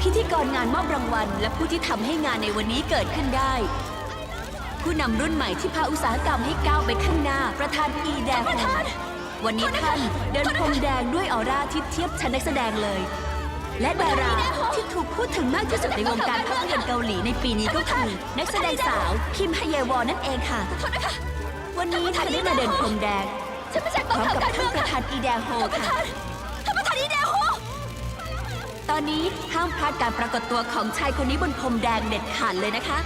พิธีกรงานมอบรางวัล และผู้ที่ทำให้งานในวันนี้เกิดขึ้นได้ ผู้นำรุ่นใหม่ที่พาอุตสาหกรรมให้ก้าวไปข้างหน้า ประธานอีแดงวันนี้ท่านเดินพรมแดงด้วยออร่าที่เทียบชั้นนักแสดงเลย และดาราที่ถูกพูดถึงมากที่สุดในวงการภาพยนตร์เกาหลีในปีนี้ก็คือ นักแสดงสาวคิมฮเยวอนนั่นเองค่ะ วันนี้เธอได้มาเดินพรมแดงฉันมาจากพกอร้องมข่าวกับการเมืท่าอนงประธานอีแดโฮประค่ะ ตอนนี้ห้ามพลาดการปรากฏตัวของชายคนนี้บนพรมแดงเด็ดขาดเลยนะคะ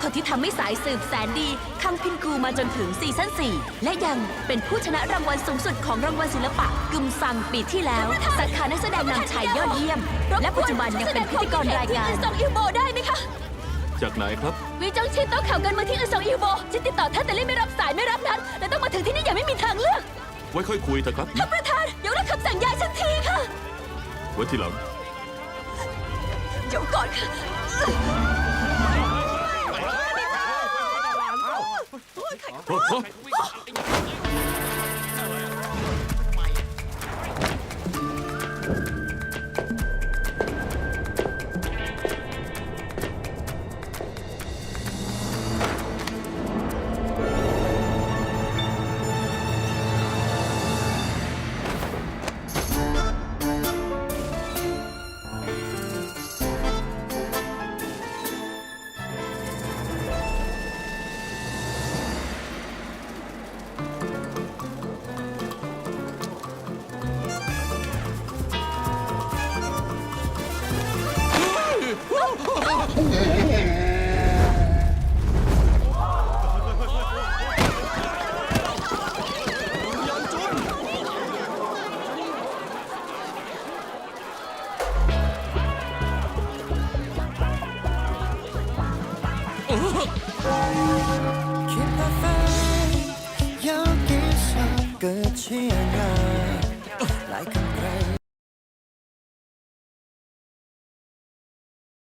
คนที่ทำให้สายสืบแสนดีคังพินกูมาจนถึงซีซั่น4 และยังเป็นผู้ชนะรางวัลสูงสุดของรางวัลศิลปะกึมซังปีที่แล้ว สาขานักแสดงนำชายยอดเยี่ยม และปัจจุบันยังเป็นพิธีกรรายการที่อึนซองอิวโบได้ไหมคะจากไหนครับวิจงชินโต๊ะข่าวกันมืองที่อึนซองอิวโบฉันติดต่อท่านแต่เล่นไม่รับสายไม่รับนัดและต้องมาถึงที่นี่อย่างไม่มีทางเลือก ไว้ค่อยคุยเถอะครับท่านประธานยกเลิกคำสั่งย้ายฉันทีค่ะ ไว้ทีหลัง เดี๋ยวก่อนค่ะ คิด